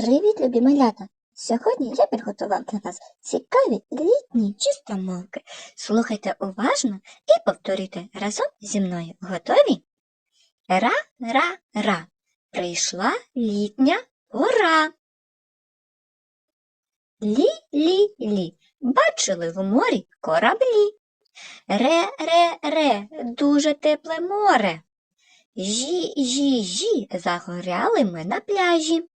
Привіт, любі малята! Сьогодні я підготував для вас цікаві літні чистомовки. Слухайте уважно і повторюйте разом зі мною. Готові? Ра-ра-ра. Прийшла літня пора. Лі-лі-лі. Бачили в морі кораблі. Ре-ре-ре. Дуже тепле море. Жі-жі-жі. Загоряли ми на пляжі.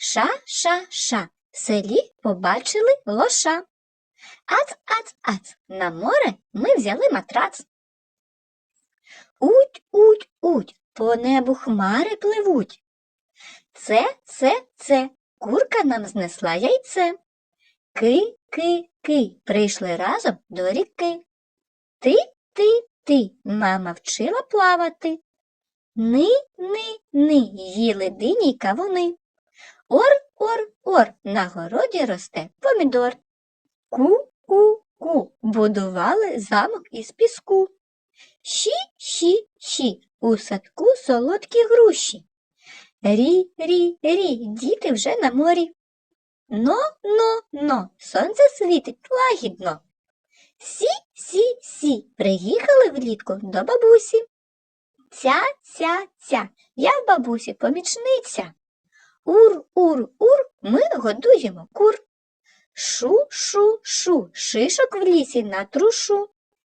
Ша-ша-ша. В селі побачили лоша. Ац-ац-ац. На море ми взяли матрац. Уть-уть-уть. По небу хмари пливуть. Це, це, це. Курка нам знесла яйце. Ки, ки, ки. Прийшли разом до ріки. Ти, ти, ти. Мама вчила плавати. Ни, ни, ни. Їли дині й кавуни. Ор, ор, ор, на городі росте помідор. Ку, ку, ку, будували замок із піску. Щі, у садку солодкі груші. Рі, рі, рі, діти вже на морі. Но, но, но, сонце світить лагідно. Сі, сі, сі, приїхали влітку до бабусі. Ця, ця, ця, я в бабусі помічниця. Ур, ур, ур, ми годуємо кур. Шу, шу, шу, шишок в лісі на трушу.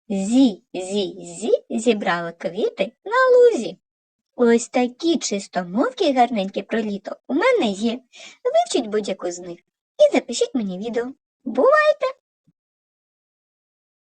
Зі, зі, зі, зібрали квіти на лузі. Ось такі чистомовки гарненькі про літо у мене є. Вивчіть будь-яку з них і запишіть мені відео. Бувайте!